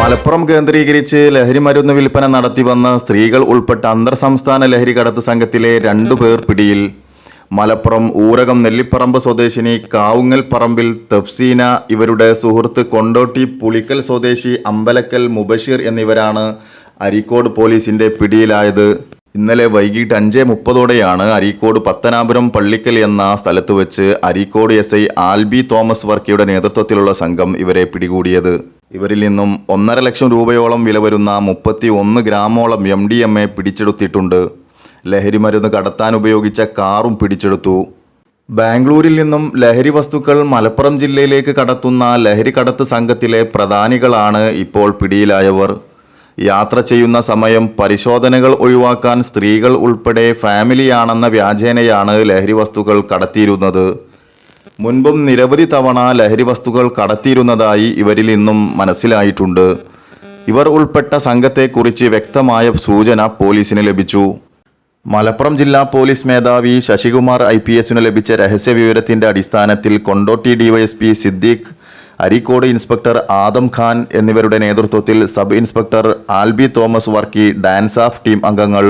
മലപ്പുറം കേന്ദ്രീകരിച്ച് ലഹരി മരുന്ന് വിൽപ്പന നടത്തി വന്ന സ്ത്രീകൾ ഉൾപ്പെട്ട അന്തർ സംസ്ഥാന ലഹരി കടത്ത് സംഘത്തിലെ രണ്ടു പേർ പിടിയിൽ. മലപ്പുറം ഊരകം നെല്ലിപ്പറമ്പ് സ്വദേശിനി കാവുങ്ങൽ പറമ്പിൽ തഫ്സീന ഇവരുടെ സുഹൃത്ത് കൊണ്ടോട്ടി പുളിക്കൽ സ്വദേശി അമ്പലക്കൽ മുബഷീർ എന്നിവരാണ് അരീക്കോട് പോലീസിന്റെ പിടിയിലായത്. ഇന്നലെ വൈകിട്ട് അഞ്ച് മുപ്പതോടെയാണ് അരീക്കോട് പത്തനാപുരം പള്ളിക്കൽ എന്ന സ്ഥലത്ത് വെച്ച് Areekode S I Albi Thomas വർക്കിയുടെ നേതൃത്വത്തിലുള്ള സംഘം ഇവരെ പിടികൂടിയത്. ഇവരിൽ നിന്നും ഒന്നര ലക്ഷം രൂപയോളം വില വരുന്ന മുപ്പത്തി ഒന്ന് ഗ്രാമോളം എം ഡി എം എ പിടിച്ചെടുത്തിട്ടുണ്ട്. ലഹരി മരുന്ന് കടത്താൻ ഉപയോഗിച്ച കാറും പിടിച്ചെടുത്തു. ബാംഗ്ലൂരിൽ നിന്നും ലഹരി വസ്തുക്കൾ മലപ്പുറം ജില്ലയിലേക്ക് കടത്തുന്ന ലഹരി കടത്ത് സംഘത്തിലെ പ്രധാനികളാണ് ഇപ്പോൾ പിടിയിലായവർ. യാത്ര ചെയ്യുന്ന സമയം പരിശോധനകൾ ഒഴിവാക്കാൻ സ്ത്രീകൾ ഉൾപ്പെടെ ഫാമിലിയാണെന്ന വ്യാജേനയാണ് ലഹരി വസ്തുക്കൾ കടത്തിയിരുന്നത്. മുൻപും നിരവധി തവണ ലഹരി വസ്തുക്കൾ കടത്തിയിരുന്നതായി ഇവരിൽ നിന്നും മനസ്സിലായിട്ടുണ്ട്. ഇവർ ഉൾപ്പെട്ട സംഘത്തെക്കുറിച്ച് വ്യക്തമായ സൂചന പോലീസിന് ലഭിച്ചു. മലപ്പുറം ജില്ലാ പോലീസ് മേധാവി ശശികുമാർ ഐ പി എസിന് ലഭിച്ച രഹസ്യ വിവരത്തിന്റെ അടിസ്ഥാനത്തിൽ Kondotty DYSP Siddique Areekode inspector Adam Khan എന്നിവരുടെ നേതൃത്വത്തിൽ sub inspector Albi Thomas Varkey DANSAF team അംഗങ്ങൾ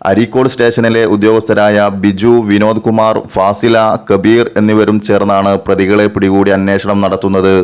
അരീക്കോട് സ്റ്റേഷനിലെ ഉദ്യോഗസ്ഥരായ ബിജു വിനോദ് കുമാർ ഫാസില കബീർ എന്നിവരും ചേർന്നാണ് പ്രതികളെ പിടികൂടി അന്വേഷണം നടത്തുന്നത്.